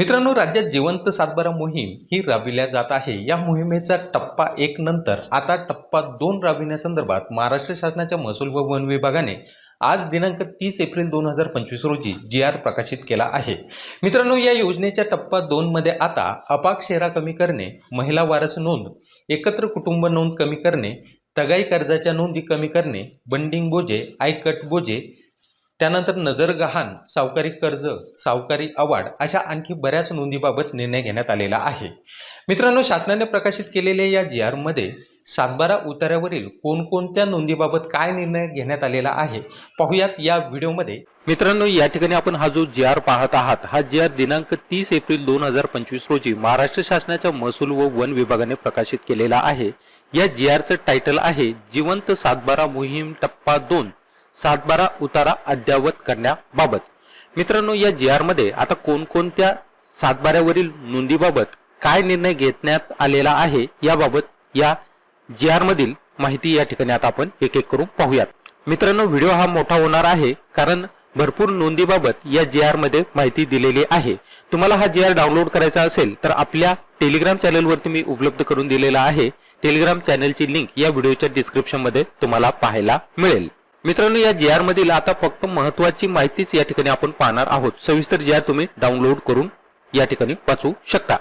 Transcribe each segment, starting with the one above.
मित्रांनो राज्यात जिवंत सातबारा मोहीम ही राबविल्या जात आहे. या मोहिमेचा टप्पा एक नंतर आता टप्पा दोन राबविण्यासंदर्भात महाराष्ट्र शासनाच्या महसूल व वन विभागाने आज दिनांक तीस एप्रिल दोन हजार पंचवीस रोजी जी आर प्रकाशित केला आहे. मित्रांनो या योजनेच्या टप्पा दोनमध्ये आता अपाक शेरा कमी करणे महिला वारस नोंद एकत्र कुटुंब नोंद कमी करणे तगाई कर्जाच्या नोंदी कमी करणे बंडिंग बोजे आयकट बोजे त्यानंतर नजर गहाण सावकारी कर्ज सावकारी अवार्ड अशा आणखी बऱ्याच नोंदीबाबत निर्णय घेण्यात आलेला आहे. मित्रांनो शासनाने प्रकाशित केलेल्या या जी आरमध्ये सातबारा उतार्यावरील कोणकोणत्या नोंदीबाबत काय निर्णय घेण्यात आलेला आहे पाहूयात या व्हिडिओमध्ये मित्रांनो या ठिकाणी आपण हा जो जी आर पाहत आहात हा जी आर दिनांक तीस एप्रिल दोन हजार पंचवीस रोजी महाराष्ट्र शासनाच्या महसूल व वन विभागाने प्रकाशित केलेला आहे. या जी आरचं टायटल आहे जिवंत सातबारा मोहीम टप्पा दोन. सातबारा उतारा अद्ययावत करण्याबाबत. मित्रांनो या जी आरमध्ये आता कोणकोणत्या सातबाऱ्यावरील नोंदीबाबत काय निर्णय घेण्यात आलेला आहे याबाबत या जी आर मधील माहिती या ठिकाणी आता आपण एक एक करून पाहूयात. मित्रांनो व्हिडिओ हा मोठा होणार आहे कारण भरपूर नोंदीबाबत या जी आरमध्ये माहिती दिलेली आहे. तुम्हाला हा जी आर डाउनलोड करायचा असेल तर आपल्या टेलिग्राम चॅनलवरती मी उपलब्ध करून दिलेला आहे. टेलिग्राम चॅनलची लिंक या व्हिडिओच्या डिस्क्रिप्शनमध्ये तुम्हाला पाहायला मिळेल. मित्रांनो या जी आर मधील आता फक्त महत्वाची माहितीच या ठिकाणी आपण पाहणार आहोत. सविस्तर जी आर तुम्ही डाउनलोड करून या ठिकाणी वाचू शकता.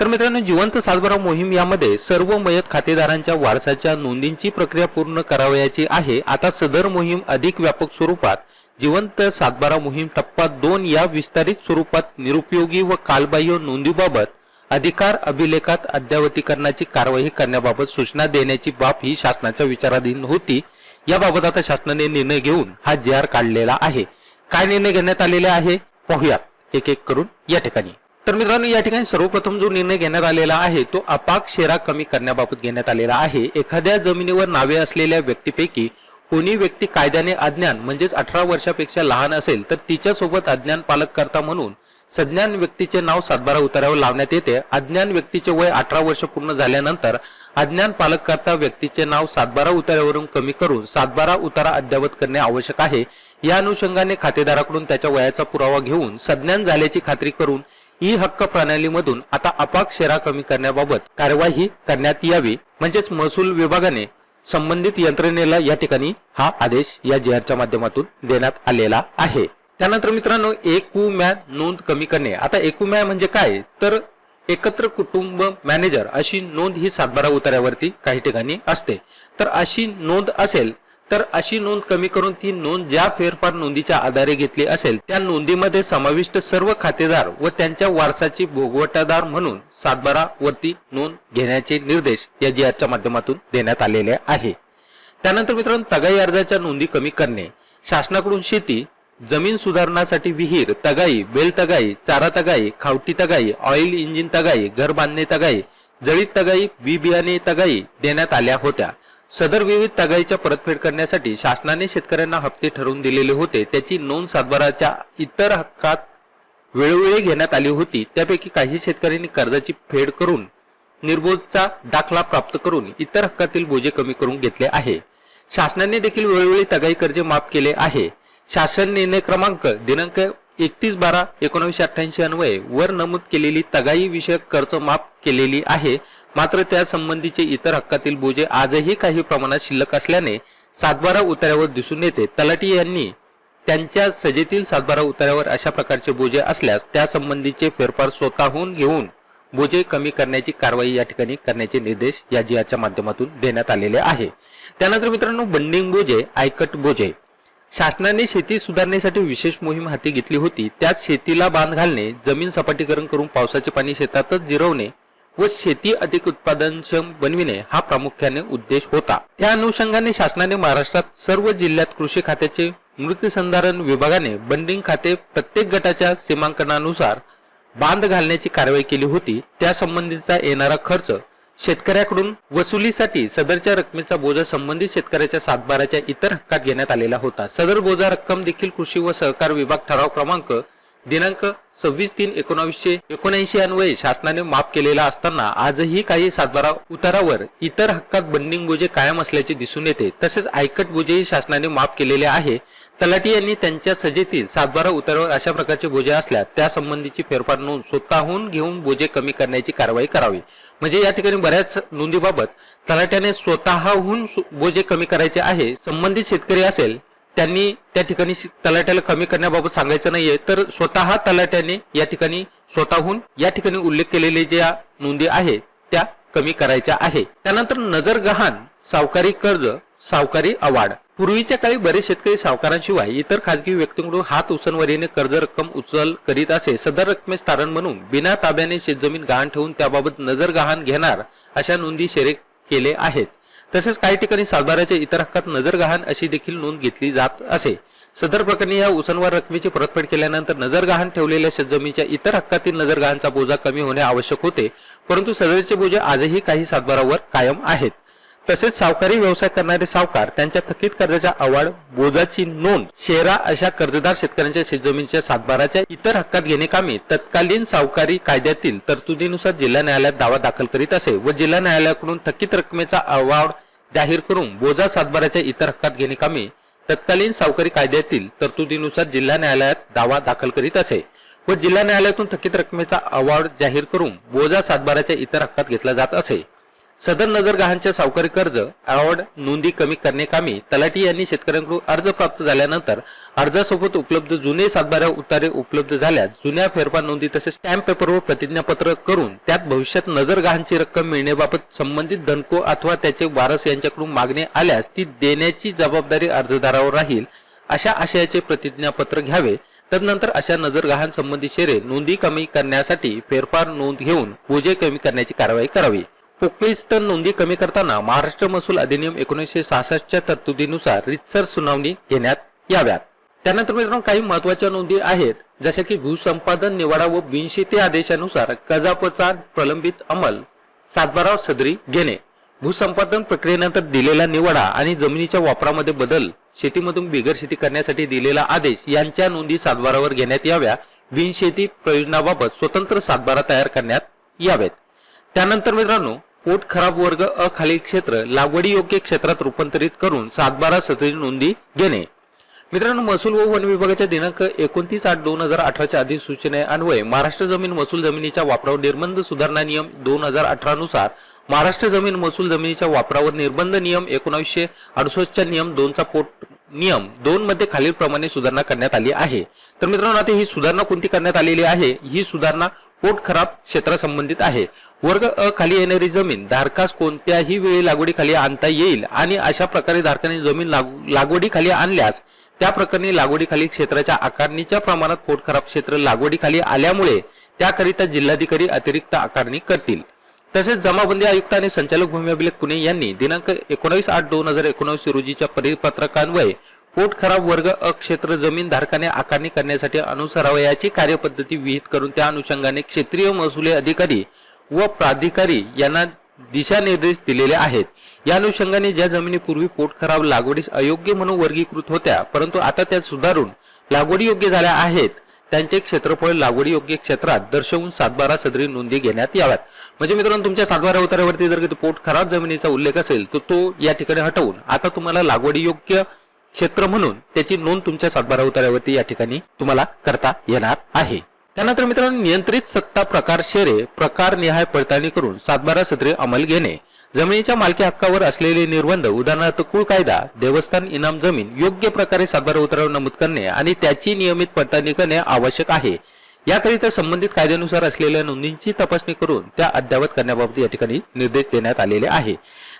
तर मित्रांनो जिवंत सातबारा मोहीम यामध्ये सर्व मयत खातेदारांच्या वारसाच्या नोंदींची प्रक्रिया पूर्ण करावयाची आहे. आता सदर मोहीम अधिक व्यापक स्वरूपात जिवंत सातबारा मोहीम टप्पा दोन या विस्तारित स्वरूपात निरुपयोगी व कालबाह्य नोंदीबाबत अधिकार अभिलेखात अद्यावतीकरणाची कारवाई करण्याबाबत सूचना देण्याची बाब ही शासनाच्या विचाराधीन होती. याबाबत आता शासनाने निर्णय घेऊन हा जी आर काढलेला आहे. काय निर्णय घेण्यात आलेले आहे? पाहूयात. एक एक करून या ठिकाणी. तर मित्रांनो या ठिकाणी सर्वप्रथम जो निर्णय घेण्यात आलेला आहे तो अपाक शेरा कमी करण्याबाबत घेण्यात आलेला आहे. एखाद्या जमिनीवर नावे असलेल्या व्यक्तीपैकी कोणी व्यक्ती कायद्याने अज्ञान म्हणजेच अठरा वर्षापेक्षा लहान असेल तर तिच्यासोबत अज्ञान पालक करता म्हणून सज्ञान व्यक्तीचे नाव सातबारा उतारावर लावण्यात येते. अज्ञान व्यक्तीचे वय अठरा वर्ष पूर्ण झाल्यानंतर अज्ञान पालककर्ता व्यक्तीचे नाव सातबारा उतार्यावरून कमी करून सातबारा उतारा अद्यावत करणे आवश्यक आहे. या अनुषंगाने खातेदाराकडून त्याच्या वयाचा पुरावा घेऊन सज्ञान झाल्याची खात्री करून ई हक्क प्रणालीमधून आता अपाक शेरा कमी करण्याबाबत कार्यवाही करण्यात यावी. म्हणजेच महसूल विभागाने संबंधित यंत्रणेला या ठिकाणी हा आदेश या जी आरच्या माध्यमातून देण्यात आलेला आहे. त्यानंतर मित्रांनो एकूम्या नोंद कमी करणे. आता एकूम्या म्हणजे काय? तर एकत्र कुटुंब मॅनेजर अशी नोंद ही सातबारा उतार्यावरती काही ठिकाणी असते. तर अशी नोंद असेल तर अशी नोंद कमी करून ती नोंद ज्या फेरफार नोंदीच्या आधारे घेतली असेल त्या नोंदीमध्ये समाविष्ट सर्व खातेदार व त्यांच्या वारसाची भोगवटादार म्हणून सातबारा वरती नोंद घेण्याचे निर्देश या जीआरच्या माध्यमातून देण्यात आलेले आहे. त्यानंतर मित्रांनो तगाई अर्जाच्या नोंदी कमी करणे शासनाकडून शेती जमीन सुधारणासाठी विहीर तगाई बेल तगाई चारा तगाई खावटी तगाई ऑइल इंजिन तगाई घर बांधणे तगाई जळीत तगाई बी बियाणे तगाई देण्यात आल्या होत्या. सदर विविध तगाईच्या परतफेड करण्यासाठी शासनाने शेतकऱ्यांना हप्ते ठरवून दिलेले होते. त्याची नोंद सातबाराच्या इतर हक्कात वेळोवेळी घेण्यात आली होती. त्यापैकी काही शेतकऱ्यांनी कर्जाची फेड करून निर्बोधचा दाखला प्राप्त करून इतर हक्कातील बोजे कमी करून घेतले आहे. शासनाने देखील वेळोवेळी तगाई कर्ज माफ केले आहे. शासन निर्णय क्रमांक दिनांक एकतीस बारा एकोणीसशे अठ्ठ्याऐंशी अन्वये वर नमूद केलेली तगाई विषयक कर्ज माफ केलेली आहे. मात्र त्या संबंधीचे इतर हक्कातील बोजे आजही काही प्रमाणात शिल्लक असल्याने सातबारा उतार्यावर दिसून येते. तलाटी यांनी त्यांच्या सजेतील सातबारा उतार्यावर अशा प्रकारचे बोजे असल्यास त्या संबंधीचे फेरफार स्वतःहून घेऊन बोजे कमी करण्याची कारवाई या ठिकाणी करण्याचे निर्देश या जियाच्या माध्यमातून देण्यात आलेले आहे. त्यानंतर मित्रांनो बंडिंग बोजे आयकट बोजे. शासनाने शेती सुधारण्यासाठी विशेष मोहीम हाती घेतली होती. त्यात शेतीला बांध घालणे जमीन सपाटीकरण करून पावसाचे पाणी शेतातच जिरवणे व शेती अधिक उत्पादनक्षम बनविणे हा प्रामुख्याने उद्देश होता. त्या अनुषंगाने शासनाने महाराष्ट्रात सर्व जिल्ह्यात कृषी खात्याचे मृत्यूसंधारण विभागाने बंडिंग खाते प्रत्येक गटाच्या सीमांकनानुसार बांध घालण्याची कारवाई केली होती. त्यासंबंधीचा येणारा खर्च शेतकऱ्याकडून वसुलीसाठी सदरच्या रकमेचा बोजा संबंधित शेतकऱ्याच्या सातबाराच्या इतर हक्कात घेण्यात आलेला होता. सदर बोजा रक्कम देखील कृषी व सहकार विभाग ठराव क्रमांक दिनांक सव्वीस तीन एकोणावीसशे एकोणऐंशी अन्वये शासनाने माफ केलेला असताना आजही काही सातबारा उतारावर इतर हक्कात बंडिंग बोजे कायम असल्याचे दिसून येते. तसेच आयकट बोजेही शासनाने माफ केलेले आहे. तलाटी यांनी त्यांच्या सजेतील सातबारा उतारावर अशा प्रकारचे बोजे असल्यास त्यासंबंधीची फेरफार नोंद स्वतःहून घेऊन बोजे कमी करण्याची कारवाई करावी. म्हणजे या ठिकाणी बऱ्याच नोंदीबाबत तलाट्याने स्वतःहून सु- बोजे कमी करायचे आहे. संबंधित शेतकरी असेल त्यांनी त्या ठिकाणी श- तलाट्याला कमी करण्याबाबत सांगायचं नाहीये. तर स्वतः तलाट्याने या ठिकाणी स्वतःहून या ठिकाणी उल्लेख केलेले ज्या नोंदी आहेत त्या कमी करायच्या आहे. त्यानंतर नजर गहाण सावकारी कर्ज सावकारी अवाढ पूर्वीच्या काळी बरेच शेतकरी सावकारांशिवाय इतर खाजगी व्यक्तींकडून हात उसनवरीने कर्ज रक्कम उचल करीत असे. सदर रकमेस तारण म्हणून बिना ताब्याने शेतजमीन गहाण ठेवून त्याबाबत नजर गहाण घेणार अशा नोंदी शेरे केले आहेत. तसेच काही ठिकाणी सातबाराच्या इतर हक्कात नजर गहाण अशी देखील नोंद घेतली जात असे. सदर प्रकरणी या उसनवार रकमेची परतफेड केल्यानंतर नजर गहाण ठेवलेल्या शेतजमीच्या इतर हक्कातील नजर गहाणचा बोजा कमी होणे आवश्यक होते. परंतु सदरचे बोजे आजही काही सातबारावर कायम आहेत. तसेच सावकारी व्यवसाय करणारे सावकार त्यांच्या थकीत कर्जाच्या अवाढ बोजाची नोंद शेरा अशा कर्जदार शेतकऱ्यांच्या शेतजमिनीच्या सातबाराच्या इतर हक्कात घेणे कामी तत्कालीन सावकारी कायद्यातील तरतुदीनुसार जिल्हा न्यायालयात दावा दाखल करीत असे व जिल्हा न्यायालयाकडून थकीत रकमेचा अवाढ जाहीर करून बोजा सातबाराच्या इतर हक्कात घेणे कामी तत्कालीन सावकारी कायद्यातील तरतुदीनुसार जिल्हा न्यायालयात दावा दाखल करीत असे व जिल्हा न्यायालयातून थकीत रकमेचा अवार्ड जाहीर करून बोजा सातबाराच्या इतर हक्कात घेतला जात असे. सदर नगर गहाणच्या सावकारी कर्ज अवॉर्ड नोंदी कमी करण्याकामी तलाठी यांनी शेतकऱ्यांकडून अर्ज प्राप्त झाल्यानंतर अर्जासोबत उपलब्ध जुने सातबारा उतारे उपलब्ध झाल्यास जुन्या फेरफार नोंदी तसेच स्टॅम्प पेपरवर प्रतिज्ञापत्र करून त्यात भविष्यात नजर गहाणची रक्कम मिळण्याबाबत संबंधित धनको अथवा त्याचे वारस यांच्याकडून मागणी आल्यास ती देण्याची जबाबदारी अर्जदारावर राहील. अशा आशयाचे प्रतिज्ञापत्र घ्यावे. तदनंतर अशा नजर गहाण संबंधी शेरे नोंदी कमी करण्यासाठी फेरफार नोंद घेऊन बोजे कमी करण्याची कारवाई करावी. पोकळीस्त नोंदी कमी करताना महाराष्ट्र महसूल अधिनियम एकोणीसशे सहासष्टच्या तरतुदीनुसार रितसर सुनावणी घेण्यात याव्यात. त्यानंतर मित्रांनो काही महत्त्वाच्या नोंदी आहेत जशा की भूसंपादन निवाडा व बिनशेती आदेशानुसार कजापचा प्रलंबित अंमल सातबारा सदरी घेणे भूसंपादन प्रक्रियेनंतर दिलेला निवाडा आणि जमिनीच्या वापरामध्ये बदल शेतीमधून बिगर शेती करण्यासाठी दिलेला आदेश यांच्या नोंदी सातबारावर घेण्यात याव्या. बिनशेती प्रयोजनाबाबत स्वतंत्र सातबारा तयार करण्यात यावेत. त्यानंतर मित्रांनो पोट खराब वर्ग अ खालील क्षेत्र लागवडी योग्य क्षेत्रात रूपांतरित करून सातबारा सतरी नोंदी घेणे. मित्रांनो महसूल व वन विभागाच्या दिनांक एकोणतीस आठ दोन हजार अठराच्या अधिसूचने अन्वये महाराष्ट्र जमीन महसूल जमिनीच्या वापरावर निर्बंध सुधारणा नियम दोन हजार अठरा नुसार महाराष्ट्र जमीन महसूल जमिनीच्या वापरावर निर्बंध नियम एकोणावीसशे अडुसष्टच्या नियम दोनचा पोट नियम दोन मध्ये खालीलप्रमाणे सुधारणा करण्यात आली आहे. तर मित्रांनो आता ही सुधारणा कोणती करण्यात आलेली आहे? ही सुधारणा पोट खराब क्षेत्रासंबंधित आहे. वर्ग अ खाली येणारी जमीन धारकास कोणत्याही वेळी लागवडीखाली आणता येईल आणि अशा प्रकारे धारकाने जमीन लागू- लागवडीखाली आणल्यास त्या प्रकरणी लागवडीखाली क्षेत्राच्या आकारणीच्या प्रमाणात पोटखराब क्षेत्र लागवडीखाली आल्यामुळे त्याकरिता जिल्हाधिकारी अतिरिक्त आकारणी करतील. तसेच जमाबंदी आयुक्त आणि संचालक भूमी अभिलेख पुणे यांनी दिनांक एकोणावीस आठ दोन हजार एकोणावीस रोजीच्या परिपत्रकान्वये पोट खराब वर्ग अ क्षेत्र जमीन धारकाने आकारणी करण्यासाठी अनुसरावयाची कार्यपद्धती विहित करून त्या अनुषंगाने क्षेत्रीय महसुली अधिकारी व प्राधिकारी यांना दिशानिर्देश दिलेले आहेत. या अनुषंगाने ज्या जमिनी पूर्वी पोट खराब लागवडीस अयोग्य म्हणून वर्गीकृत होत्या परंतु आता त्या सुधारून लागवडी योग्य झाल्या आहेत. त्यांचे क्षेत्रफळ लागवडी योग्य क्षेत्रात दर्शवून सातबारा सदरी नोंदी घेण्यात याव्यात. म्हणजे मित्रांनो तुमच्या सातबारा उतारावरती जर पोट खराब जमिनीचा उल्लेख असेल तर तो या ठिकाणी हटवून आता तुम्हाला लागवडी योग्य क्षेत्र म्हणून त्याची नोंद तुमच्या सातबारा उतारावरती या ठिकाणी तुम्हाला करता येणार आहे. त्यानंतर मित्रांनो नियंत्रित सत्ता प्रकार शेरे प्रकार निहाय पडताळणी करून सातबारा सत्रे अंमल घेणे. जमिनीच्या मालकी हक्कावर असलेले निर्बंध उदाहरणार्थ कुळ कायदा देवस्थान इनाम जमीन योग्य प्रकारे सातबारा उतरावर नमूद करणे आणि त्याची नियमित पडताळणी करणे आवश्यक आहे. याकरिता संबंधित कायद्यानुसार असलेल्या नोंदींची तपासणी करून त्या अद्ययावत करण्याबाबत या ठिकाणी निर्देश देण्यात आलेले आहे.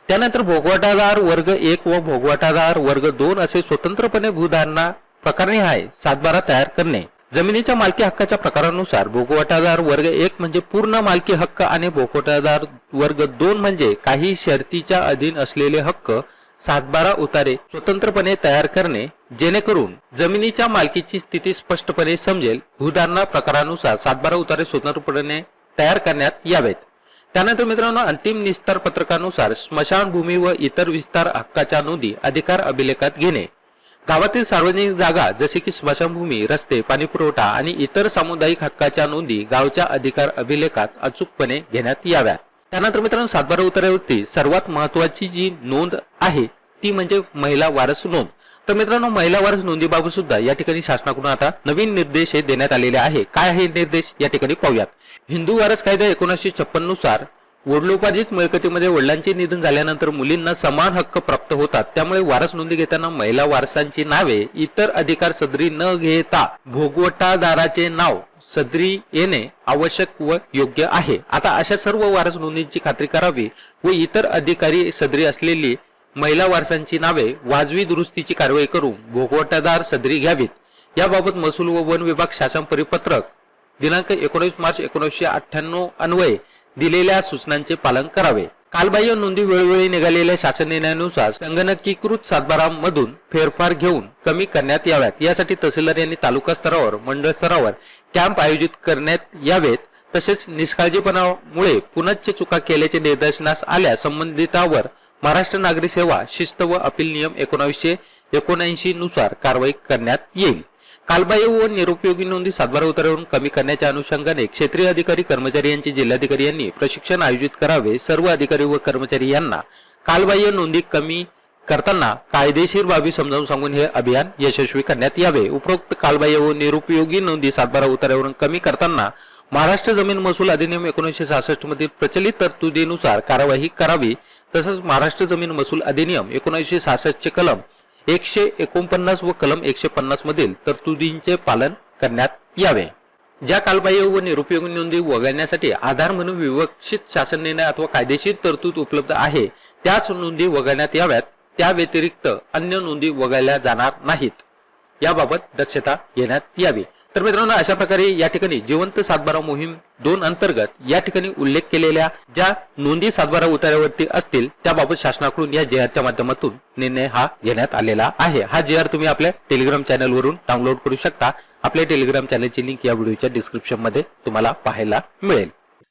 त्यानंतर भोगवाटादार वर्ग एक व भोगवाटादार वर्ग दोन असे स्वतंत्रपणे भूधारणा प्रकारनिहाय सातबारा तयार करणे. जमिनीच्या मालकी हक्काच्या प्रकारानुसार भोगवटादार वर्ग एक म्हणजे पूर्ण मालकी हक्क आणि भोगवटादार वर्ग दोन म्हणजे काही शर्तीच्या अधीन असलेले हक्क सातबारा उतारे स्वतंत्रपणे तयार करणे जेणेकरून जमिनीच्या मालकीची स्थिती स्पष्टपणे समजेल. भूधारणा प्रकारानुसार सातबारा उतारे स्वतंत्रपणे तयार करण्यात यावेत. त्यानंतर मित्रांनो अंतिम निस्तार पत्रकानुसार स्मशानभूमी व इतर विस्तार हक्काच्या नोंदी अधिकार अभिलेखात घेणे. गावातील सार्वजनिक जागा जसे की स्मशानभूमी रस्ते पाणीपुरवठा आणि इतर सामुदायिक हक्काच्या नोंदी गावच्या अधिकार अभिलेखात अचूकपणे घेण्यात याव्या. त्यानंतर मित्रांनो सातबारा उतार्यावरती सर्वात महत्वाची जी नोंद आहे ती म्हणजे महिला वारस नोंद. तर मित्रांनो महिला वारस नोंदीबाबत सुद्धा या ठिकाणी शासनाकडून आता नवीन निर्देश देण्यात आलेले आहे. काय आहे निर्देश? या ठिकाणी पाहूयात. हिंदू वारस कायदा एकोणीसशे छप्पननुसार वडिलोपार्जित मिळकतीमध्ये वडिलांचे निधन झाल्यानंतर मुलींना समान हक्क प्राप्त होतात. त्यामुळे वारस नोंदी घेताना महिला वारसांची नावे इतर अधिकार सदरी न घेता भोगवटादाराचे नाव सदरी येणे आवश्यक व योग्य आहे. आता अशा सर्व वारस नोंदींची खात्री करावी व इतर अधिकारी सदरी असलेली महिला वारसांची नावे वाजवी दुरुस्तीची कारवाई करून भोगवटादार सदरी घ्यावीत. याबाबत महसूल व वन विभाग शासन परिपत्रक दिनांक एकोणीस मार्च एकोणीसशे अठ्ठ्याण्णव अन्वये दिलेल्या सूचनांचे पालन करावे. कालबाह्य नोंदी वेळोवेळी निघालेल्या शासन निर्णयानुसार संगणकीकृत सातबारामधून फेरफार घेऊन कमी करण्यात याव्यात. यासाठी तहसीलदार यांनी तालुका स्तरावर मंडळ स्तरावर कॅम्प आयोजित करण्यात यावेत. तसेच निष्काळजीपणामुळे पुनश्च चुका केल्याचे निदर्शनास आल्या संबंधितावर महाराष्ट्र नागरी सेवा शिस्त व अपील नियम एकोणावीसशे एकोणऐंशी नुसार कारवाई करण्यात येईल. कालबाह्य व निरुपयोगी नोंदी सातबारा उतारावरून कमी करण्याच्या अनुषंगाने क्षेत्रीय अधिकारी कर्मचारी यांची जिल्हाधिकारी यांनी प्रशिक्षण आयोजित करावे. सर्व अधिकारी व कर्मचारी यांना कालबाह्य नोंदी कमी करताना कायदेशीर बाबी समजावून सांगून हे अभियान यशस्वी करण्यात यावे. उपरोक्त कालबाह्य व निरुपयोगी नोंदी सातबारा उतारावरून कमी करताना महाराष्ट्र जमीन महसूल अधिनियम एकोणीसशे सहासष्ट मधील प्रचलित तरतुदीनुसार कार्यवाही करावी. तसंच महाराष्ट्र जमीन महसूल अधिनियम एकोणीसशे सहासष्टचे कलम एकशे एकोणपन्नास व कलम एकशे पन्नास मधील तरतुदींचे पालन करण्यात यावे. ज्या कालबाह्य व निरुपयोगी नोंदी वगळण्यासाठी आधार म्हणून विवक्षित शासन निर्णय अथवा कायदेशीर तरतूद उपलब्ध आहे त्याच नोंदी वगळण्यात याव्यात. त्या व्यतिरिक्त अन्य नोंदी वगळल्या जाणार नाहीत. याबाबत दक्षता घेण्यात यावी. तर मित्रांनो अशा प्रकारे या ठिकाणी जिवंत सातबारा मोहीम दोन अंतर्गत या ठिकाणी उल्लेख केलेल्या ज्या नोंदी सातबारा उतार्यावरती असतील त्याबाबत शासनाकडून या जे माध्यमातून निर्णय हा घेण्यात आलेला आहे. हा जे आर तुम्ही आपल्या टेलिग्राम चॅनलवरून डाउनलोड करू शकता. आपल्या टेलिग्राम चॅनलची लिंक या व्हिडिओच्या डिस्क्रिप्शनमध्ये तुम्हाला पाहायला मिळेल.